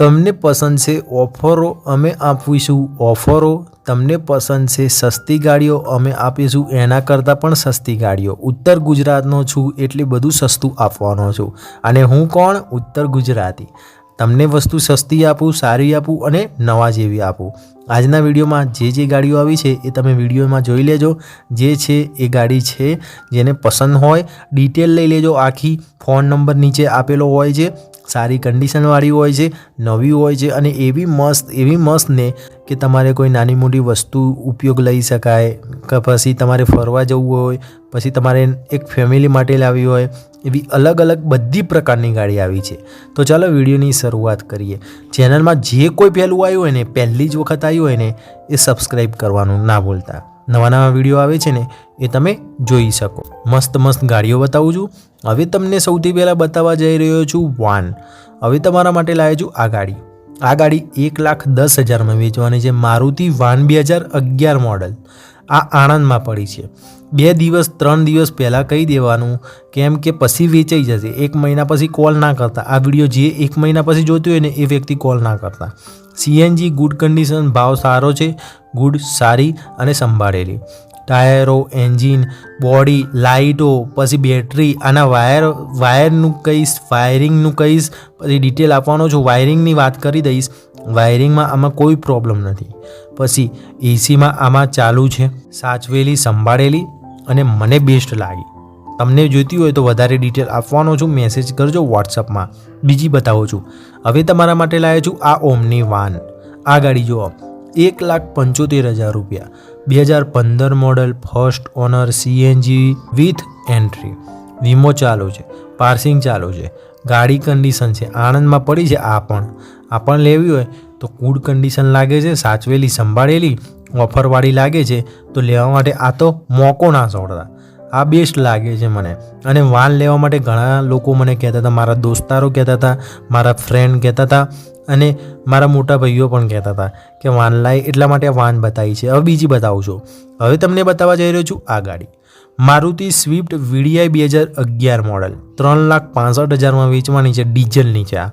તમને પસંદ છે ઓફરો, અમે આપીશું ઓફરો. તમને પસંદ છે સસ્તી ગાડીઓ, અમે આપીશું. એના કરતાં પણ સસ્તી ગાડીઓ. ઉત્તર ગુજરાતનો છું એટલે બધું સસ્તું આપવાનો છું. અને હું કોણ? ઉત્તર ગુજરાતી. તમને વસ્તુ સસ્તી આપું, સારી આપું અને નવા જેવી આપું. આજના વિડીયોમાં જે જે ગાડીઓ આવી છે એ તમે વિડીયોમાં જોઈ લેજો. જે છે એ ગાડી છે જેને પસંદ હોય ડિટેલ લઈ લેજો. આખી ફોન નંબર નીચે આપેલો હોય છે. સારી કન્ડિશનવાળી હોય છે, નવી હોય છે અને એવી મસ્ત એવી મસ્ત ને કે તમારે કોઈ નાની મોટી વસ્તુ ઉપયોગ લઈ શકાય. કે પછી તમારે ફરવા જવું હોય, પછી તમારે એક ફેમિલી માટે લાવવી હોય, એવી અલગ અલગ બધી પ્રકારની ગાડી આવી છે. તો ચાલો વિડીયોની શરૂઆત કરીએ. ચેનલમાં જે કોઈ પહેલું આવ્યું હોય ને પહેલી જ વખત આવ્યું હોય ને એ સબસ્ક્રાઈબ કરવાનું ના ભૂલતા. નવા નવા વીડિયો આવે છે ને એ તમે જોઈ શકો. મસ્ત મસ્ત ગાડીઓ બતાવું છું. હવે તમને સૌથી પહેલાં બતાવવા જઈ રહ્યો છું વાન હવે તમારા માટે લાવ્યો છું આ ગાડી. આ ગાડી એક લાખ દસ હજારમાં વેચવાની છે. મારુતિ વાન બે હજાર અગિયાર મોડલ આ આણંદમાં પડી છે. બે દિવસ, ત્રણ દિવસ પહેલાં કહી દેવાનું કેમ કે પછી વેચાઈ જશે. એક મહિના પછી કોલ ના કરતા. આ વીડિયો જે એક મહિના પછી જોતી હોય ને એ વ્યક્તિ કોલ ના કરતા. સીએનજી ગુડ કન્ડિશન ભાવ સારો છે, ગુડ સારી અને સંભાળેલી. ટાયરો, એન્જિન, બોડી, લાઇટો, પછી બેટરી, આના વાયર, વાયરનું કહીશ, વાયરિંગનું કહીશ, પછી ડિટેલ આપવાનો છું, વાયરિંગની વાત કરી દઈશ, વાયરિંગમાં આમાં કોઈ પ્રોબ્લેમ નથી. પછી એસીમાં આમાં ચાલુ છે, સાચવેલી, સંભાળેલી અને મને બેસ્ટ લાગી. તમને જોઈતી હોય તો વધારે ડિટેલ આપવાનો છું મેસેજ કરજો વોટ્સઅપમાં બીજી બતાવું છું. હવે તમારા માટે લાવ્યો છું આ ઓમની વાન આ ગાડી જુઓ. એક લાખ પંચોતેર હજાર રૂપિયા. બે હજાર પંદર model first owner CNG with entry વીમો ચાલુ છે. પાર્સિંગ ચાલુ છે. ગાડી કન્ડિશન છે. આણંદમાં પડી છે આ પણ. આ પણ લેવી હોય તો કુડ કન્ડિશન લાગે છે, સાચવેલી, સંભાળેલી ઓફરવાળી લાગે છે, તો લેવા માટે આ તો મોકો ના છોડતા. આ બેસ્ટ લાગે છે મને. અને વાન લેવા માટે ઘણા લોકો મને કહેતા હતા, મારા દોસ્તારો કહેતા હતા, મારા ફ્રેન્ડ કહેતા હતા અને મારા મોટા ભાઈઓ પણ કહેતા હતા કે વાન લાય એટલા માટે આ વાન બતાવી છે. હવે બીજી બતાવું છું. હવે તમને બતાવવા જઈ રહ્યો છું આ ગાડી. મારુતિ સ્વિફ્ટ વીડીઆઈ બે હજાર અગિયાર મોડલ ત્રણ લાખ પાસઠ હજારમાં વેચવાની છે, ડીઝલની છે આ.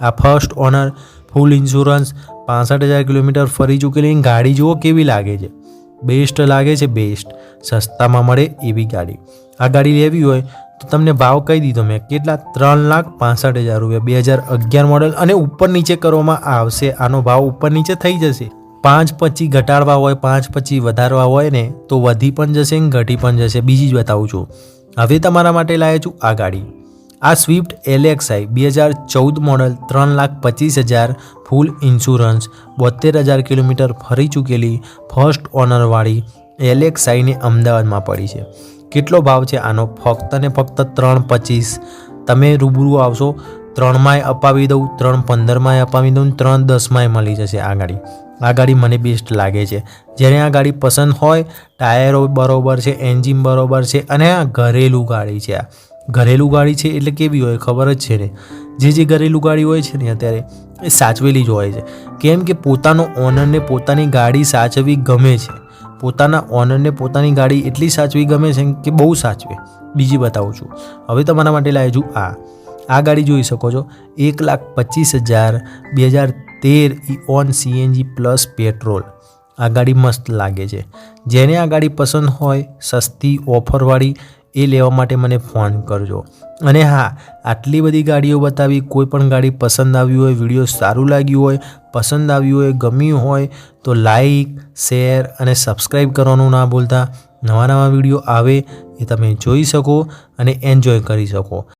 આ ફર્સ્ટ ઓનર ફૂલ ઇન્સ્યોરન્સ પાસઠ હજાર કિલોમીટર ફરી ચૂકેલી. ગાડી જુઓ કેવી લાગે છે. બેસ્ટ લાગે છે, બેસ્ટ. સસ્તામાં મળે એવી ગાડી. આ ગાડી લેવી હોય તો તમને ભાવ કહી દીધો મેં. કેટલા? ત્રણ લાખ પાસઠ હજાર રૂપિયા. બે હજાર અગિયાર મોડલ અને ઉપર નીચે કરવામાં આવશે. આનો ભાવ ઉપર નીચે થઈ જશે. પાંચ પચી ઘટાડવા હોય, પાંચ પચી વધારવા હોય ને, તો વધી પણ જશે ને ઘટી પણ જશે. બીજી જ બતાવું છું. હવે તમારા માટે લાવે છું આ ગાડી. આ સ્વિફ્ટ એલેક્સઆઈ બે હજાર ચૌદ મોડલ ત્રણ લાખ પચીસ હજાર ફૂલ ઇન્સ્યોરન્સ બોતેર હજાર કિલોમીટર ફરી ચૂકેલી ફર્સ્ટ ઓનરવાળી એલેક્સઆઈને અમદાવાદમાં પડી છે. કેટલો ભાવ છે આનો? ફક્ત ને ફક્ત ત્રણ પચીસ. તમે રૂબરૂ આવશો, ત્રણમાંય અપાવી દઉં, ત્રણ પંદરમાંય અપાવી દઉં, ત્રણ દસમાંય મળી જશે આ ગાડી. આ ગાડી મને બેસ્ટ લાગે છે. જેને આ ગાડી પસંદ હોય, ટાયરો બરોબર છે, એન્જિન બરોબર છે અને આ ઘરેલું ગાડી છે આ. ઘરેલું ગાડી છે એટલે કેવી હોય ખબર જ છે ને. જે જે ઘરેલું ગાડી હોય છે ને અત્યારે, એ સાચવેલી જ હોય છે. કેમ કે પોતાનો ઓનરને પોતાની ગાડી સાચવી ગમે છે. પોતાના ઓનરને પોતાની ગાડી એટલી સાચવી ગમે છે કે બહુ સાચવે. બીજી બતાવું છું. હવે તમારા માટે લાવ્યો છું આ. આ ગાડી જોઈ શકો છો. એક લાખ પચીસ હજાર, બે હજાર તેર Eon CNG plus petrol આ ગાડી મસ્ત લાગે છે. જેને આ ગાડી પસંદ હોય, સસ્તી ઓફરવાળી એ લેવા માટે મને ફોન કરજો. અને હા, આટલી બધી ગાડીઓ બતાવી, કોઈ પણ ગાડી પસંદ આવી હોય, વીડિયો સારું લાગ્યું હોય, પસંદ આવ્યું હોય, ગમ્યું હોય, તો લાઈક શેર અને સબસ્ક્રાઈબ કરવાનું ના ભૂલતા. નવા નવા વીડિયો આવે એ તમે જોઈ શકો અને એન્જોય કરી શકો.